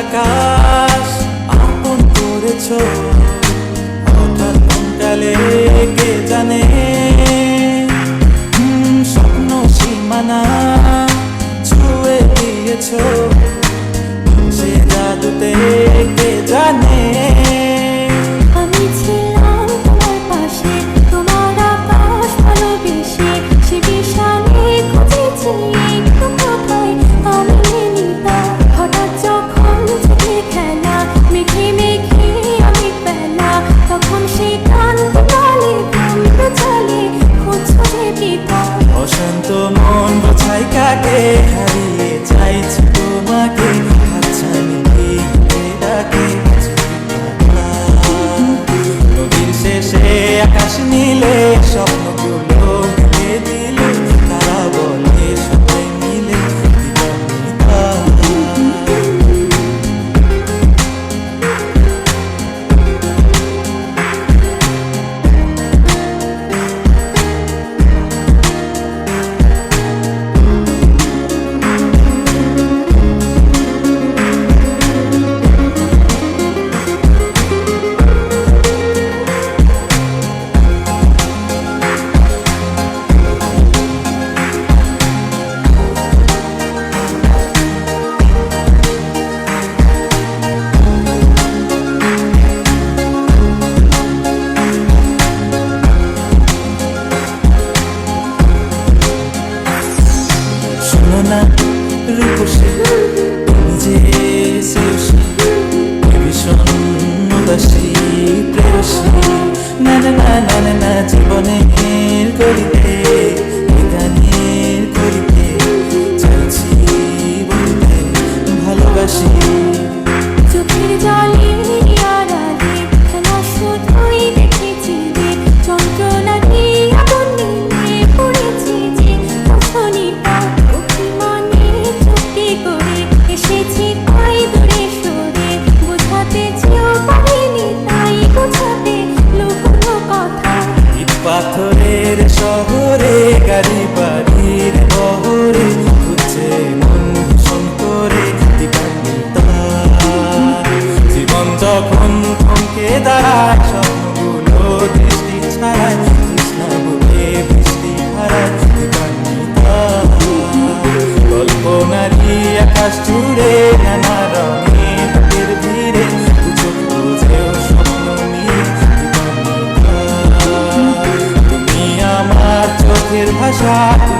আকাশ আপন করেছ। হঠাৎ কালে কে জানে। স্বপ্ন সীমানা ছুঁয়ে দিয়েছ। সে জাদুতে কে জানে? না রূপসী তুমি যে শ্রেয়সী, ভীষণ উদাসী, প্রেয়সী। না না না না না, জীবনের করিতে shot